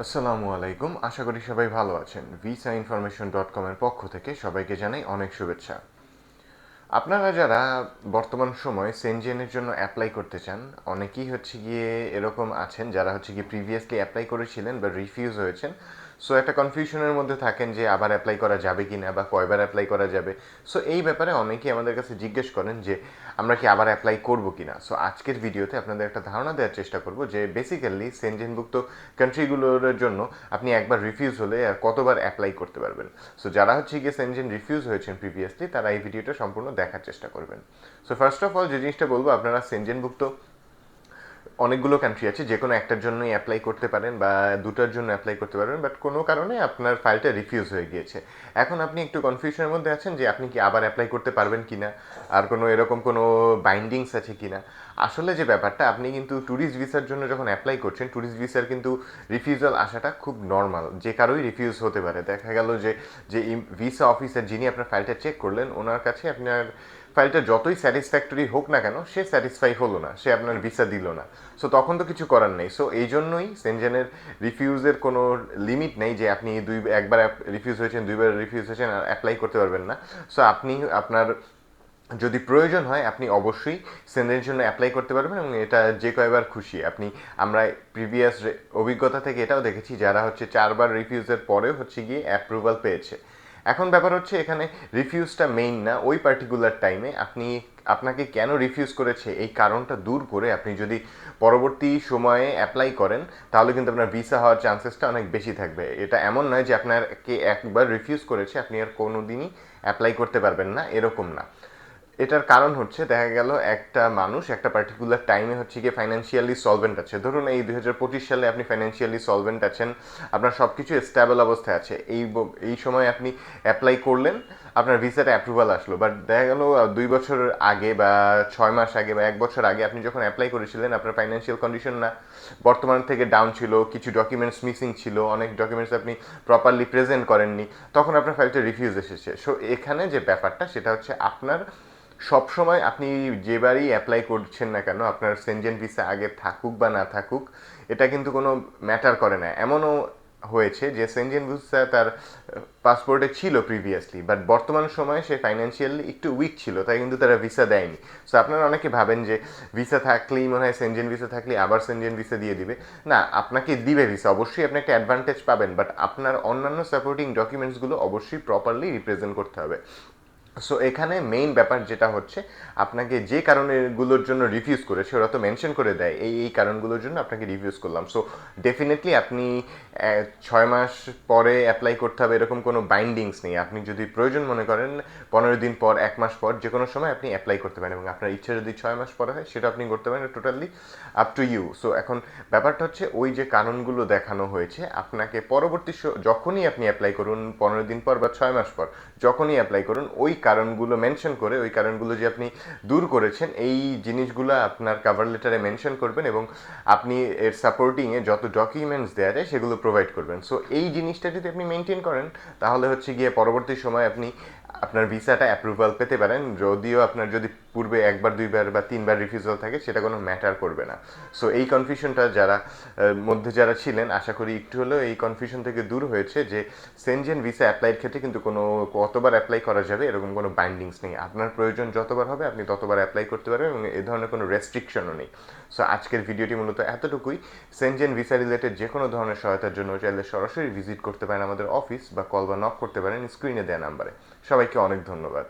আসসালামু আলাইকুম। আশা করি সবাই ভালো আছেন। ভিসা ইনফরমেশন ডট কমের পক্ষ থেকে সবাইকে জানাই অনেক শুভেচ্ছা। আপনারা যারা বর্তমান সময় সেনজেনের জন্য অ্যাপ্লাই করতে চান, অনেকেই হচ্ছে গিয়ে এরকম আছেন যারা হচ্ছে গিয়ে প্রিভিয়াসলি অ্যাপ্লাই করেছিলেন বা রিফিউজ হয়েছেন। সো একটা কনফিউশনের মধ্যে থাকেন যে আবার অ্যাপ্লাই করা যাবে কি না বা কয়বার অ্যাপ্লাই করা যাবে। সো এই ব্যাপারে অনেকেই আমাদের কাছে জিজ্ঞেস করেন যে আমরা কি আবার অ্যাপ্লাই করব কি না সো আজকের ভিডিওতে আপনাদের একটা ধারণা দেওয়ার চেষ্টা করব যে বেসিক্যালি সেনজেনভুক্ত কান্ট্রিগুলোর জন্য আপনি একবার রিফিউজ হলে আর কতবার অ্যাপ্লাই করতে পারবেন। সো যারা হচ্ছে গিয়ে সেনজেন রিফিউজ হয়েছেন প্রিভিয়াসলি তারা এই ভিডিওটা সম্পূর্ণ দেখার চেষ্টা করবেন। সো ফার্স্ট অফ অল যে জিনিসটা বলব, আপনারা সেনজেনভুক্ত অনেকগুলো কান্ট্রি আছে, যে কোনো একটার জন্যই অ্যাপ্লাই করতে পারেন বা দুটার জন্য অ্যাপ্লাই করতে পারবেন বাট কোনো কারণে আপনার ফাইলটা রিফিউজ হয়ে গিয়েছে। এখন আপনি একটু কনফিউশনের মধ্যে আছেন যে আপনি কি আবার অ্যাপ্লাই করতে পারবেন কি না আর কোনো এরকম কোনো বাইন্ডিংস আছে কি না আসলে যে ব্যাপারটা, আপনি কিন্তু ট্যুরিস্ট ভিসার জন্য যখন অ্যাপ্লাই করছেন ট্যুরিস্ট ভিসার কিন্তু রিফিউজাল আসাটা খুব নর্মাল যে কারোই রিফিউজ হতে পারে। দেখা গেল যে যে ভিসা অফিসার যিনি আপনার ফাইলটা চেক করলেন, ওনার কাছে আপনার ফাইলটা যতই স্যাটিসফ্যাক্টরি হোক না কেন, সে স্যাটিসফাই হলো না, সে আপনার ভিসা দিল না। সো তখন তো কিছু করার নেই। সো এই জন্যই সেনজেনের রিফিউজের কোনো লিমিট নেই যে আপনি দুই, একবার রিফিউজ হয়েছেন, দুইবার রিফিউজ হয়েছেন, আর অ্যাপ্লাই করতে পারবেন না। সো আপনি, আপনার যদি প্রয়োজন হয়, আপনি অবশ্যই সেন্ডের জন্য অ্যাপ্লাই করতে পারবেন এবং এটা যে কয়বার খুশি। আপনি, আমরা প্রিভিয়াস অভিজ্ঞতা থেকে এটাও দেখেছি, যারা হচ্ছে চারবার রিফিউজের পরেও হচ্ছে গিয়ে অ্যাপ্রুভাল পেয়েছে। এখন ব্যাপার হচ্ছে এখানে রিফিউজটা মেইন না, ওই পার্টিকুলার টাইমে আপনি, আপনাকে কেন রিফিউজ করেছে, এই কারণটা দূর করে আপনি যদি পরবর্তী সময়ে অ্যাপ্লাই করেন, তাহলে কিন্তু আপনার ভিসা হওয়ার চান্সেসটা অনেক বেশি থাকবে। এটা এমন নয় যে আপনাকে একবার রিফিউজ করেছে, আপনি আর কোনো দিনই অ্যাপ্লাই করতে পারবেন না, এরকম না। এটার কারণ হচ্ছে দেখা গেল একটা মানুষ একটা পার্টিকুলার টাইমে হচ্ছে গিয়ে ফাইন্যান্সিয়ালি সলভেন্ট আছে। ধরুন এই দুই হাজার পঁচিশ সালে আপনি ফাইন্যান্সিয়ালি সলভেন্ট আছেন, আপনার সব কিছু স্টেবল অবস্থায় আছে। এই এই সময় আপনি অ্যাপ্লাই করলেন, আপনার ভিসাটা অ্যাপ্রুভাল আসলো। বাট দেখা গেল দুই বছর আগে বা ছয় মাস আগে বা এক বছর আগে আপনি যখন অ্যাপ্লাই করেছিলেন, আপনার ফাইন্যান্সিয়াল কন্ডিশন না, বর্তমান থেকে ডাউন ছিল, কিছু ডকুমেন্টস মিসিং ছিল, অনেক ডকুমেন্টস আপনি প্রপারলি প্রেজেন্ট করেননি, তখন আপনার ফাইলটা রিফিউজ এসেছে। সো এখানে যে ব্যাপারটা, সেটা হচ্ছে আপনার সবসময় আপনি যেবারই অ্যাপ্লাই করছেন না কেন, আপনার সেনজেন ভিসা আগে থাকুক বা না থাকুক, এটা কিন্তু কোনো ম্যাটার করে না। এমনও হয়েছে যে সেনজেন ভিসা তার পাসপোর্টে ছিল প্রিভিয়াসলি বাট বর্তমান সময়ে সে ফাইন্যান্সিয়ালি একটু উইক ছিল, তাই কিন্তু তারা ভিসা দেয়নি। সো আপনারা অনেকে ভাবেন যে ভিসা থাকলেই মনে হয় সেনজেন ভিসা থাকলে আবার সেনজেন ভিসা দিয়ে দিবে। না, আপনাকে দিবে ভিসা অবশ্যই আপনি একটা অ্যাডভান্টেজ পাবেন বাট আপনার অন্যান্য সাপোর্টিং ডকুমেন্টসগুলো অবশ্যই প্রপারলি রিপ্রেজেন্ট করতে হবে। সো এখানে মেইন ব্যাপার যেটা হচ্ছে, আপনাকে যে কারণেগুলোর জন্য রিফিউজ করেছে, ওরা তো মেনশন করে দেয়, এই এই কারণগুলোর জন্য আপনাকে রিফিউজ করলাম। সো ডেফিনেটলি আপনি ছয় মাস পরে অ্যাপ্লাই করতে হবে, এরকম কোনো বাইন্ডিংস নেই। আপনি যদি প্রয়োজন মনে করেন, পনেরো দিন পর, এক মাস পর, যে কোনো সময় আপনি অ্যাপ্লাই করতে পারেন এবং আপনার ইচ্ছা যদি ছয় মাস পরে হয়, সেটা আপনি করতে পারেন totally up to you so এখন ব্যাপারটা হচ্ছে, ওই যে কারণগুলো দেখানো হয়েছে, আপনাকে পরবর্তী যখনই আপনি অ্যাপ্লাই করুন, পনেরো দিন পর বা ছয় মাস পর, যখনই অ্যাপ্লাই করুন, ওই কারণগুলো মেনশন করে, ওই কারণগুলো যে আপনি দূর করেছেন, এই জিনিসগুলো আপনার কাভার লেটারে মেনশন করবেন এবং আপনি এর সাপোর্টিংয়ে যত ডকুমেন্টস দেওয়া যায় সেগুলো প্রোভাইড করবেন। সো এই জিনিসটা যদি আপনি মেনটেন করেন, তাহলে হচ্ছে গিয়ে পরবর্তী সময় আপনি আপনার ভিসাটা অ্যাপ্রুভাল পেতে পারেন, যদিও আপনার যদি পূর্বে একবার, দুইবার বা তিনবার রিফিউজাল থাকে, সেটা কোনো ম্যাটার করবে না। সো এই কনফিউশনটা যারা মধ্যে যারা ছিলেন, আশা করি একটু হলেও এই কনফিউশন থেকে দূর হয়েছে যে সেনজেন ভিসা অ্যাপ্লাইয়ের ক্ষেত্রে কিন্তু কোনো, কতবার অ্যাপ্লাই করা যাবে, এরকম কোনো বাইন্ডিংস নেই। আপনার প্রয়োজন যতবার হবে, আপনি ততবার অ্যাপ্লাই করতে পারবেন এবং এ ধরনের কোনো রেস্ট্রিকশনও নেই। সো আজকের ভিডিওটি মূলত এতটুকুই। সেনজেন ভিসা রিলেটেড যে কোনো ধরনের সহায়তার জন্য চাইলে সরাসরি ভিজিট করতে পারেন আমাদের অফিস বা কল বা নক করতে পারেন স্ক্রিনে দেওয়া নাম্বারে সবাইকে অনেক ধন্যবাদ।